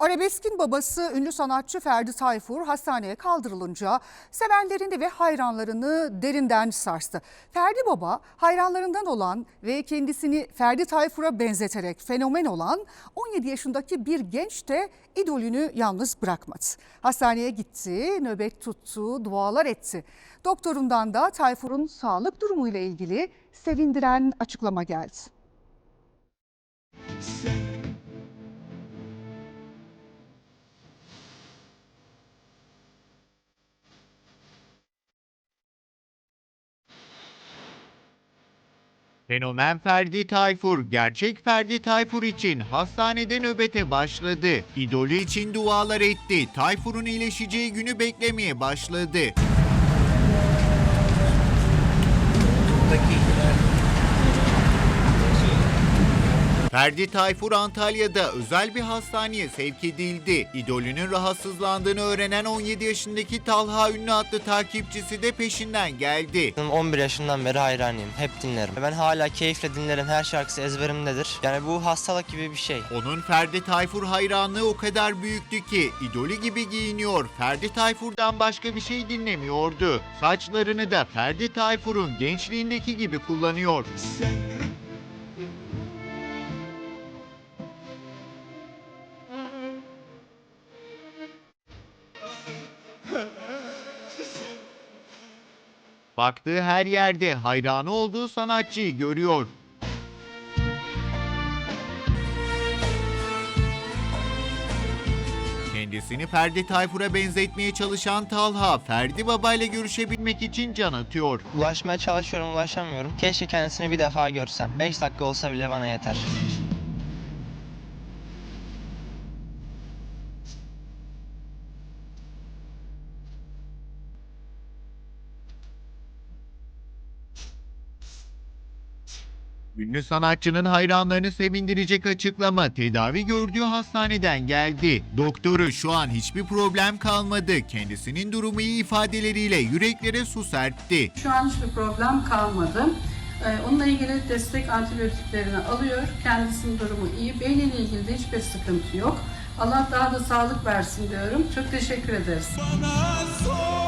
Arabeskin babası ünlü sanatçı Ferdi Tayfur hastaneye kaldırılınca sevenlerini ve hayranlarını derinden sarstı. Ferdi Baba hayranlarından olan ve kendisini Ferdi Tayfur'a benzeterek fenomen olan 17 yaşındaki bir genç de idolünü yalnız bırakmadı. Hastaneye gitti, nöbet tuttu, dualar etti. Doktorundan da Tayfur'un sağlık durumuyla ilgili sevindiren açıklama geldi. Fenomen Ferdi Tayfur, gerçek Ferdi Tayfur için hastanede nöbete başladı. İdolü için dualar etti. Tayfur'un iyileşeceği günü beklemeye başladı. Ferdi Tayfur Antalya'da özel bir hastaneye sevk edildi. İdolünün rahatsızlandığını öğrenen 17 yaşındaki Talha Ünlü adlı takipçisi de peşinden geldi. 11 yaşından beri hayranıyım. Hep dinlerim. Ben hala keyifle dinlerim. Her şarkısı ezberimdedir. Yani bu hastalık gibi bir şey. Onun Ferdi Tayfur hayranlığı o kadar büyüktü ki idolü gibi giyiniyor. Ferdi Tayfur'dan başka bir şey dinlemiyordu. Saçlarını da Ferdi Tayfur'un gençliğindeki gibi kullanıyor. Baktığı her yerde hayranı olduğu sanatçıyı görüyor. Kendisini Ferdi Tayfur'a benzetmeye çalışan Talha, Ferdi Baba ile görüşebilmek için can atıyor. Ulaşmaya çalışıyorum, ulaşamıyorum. Keşke kendisini bir defa görsem. 5 dakika olsa bile bana yeter. Ünlü sanatçının hayranlarını sevindirecek açıklama tedavi gördüğü hastaneden geldi. Doktoru şu an hiçbir problem kalmadı. Kendisinin durumu iyi ifadeleriyle yüreklere su serpti. Şu an hiçbir problem kalmadı. Ee, Onunla ilgili destek antibiyotiklerini alıyor. Kendisinin durumu iyi. Beyniyle ilgili de hiçbir sıkıntı yok. Allah daha da sağlık versin diyorum. Çok teşekkür ederiz. Bana sor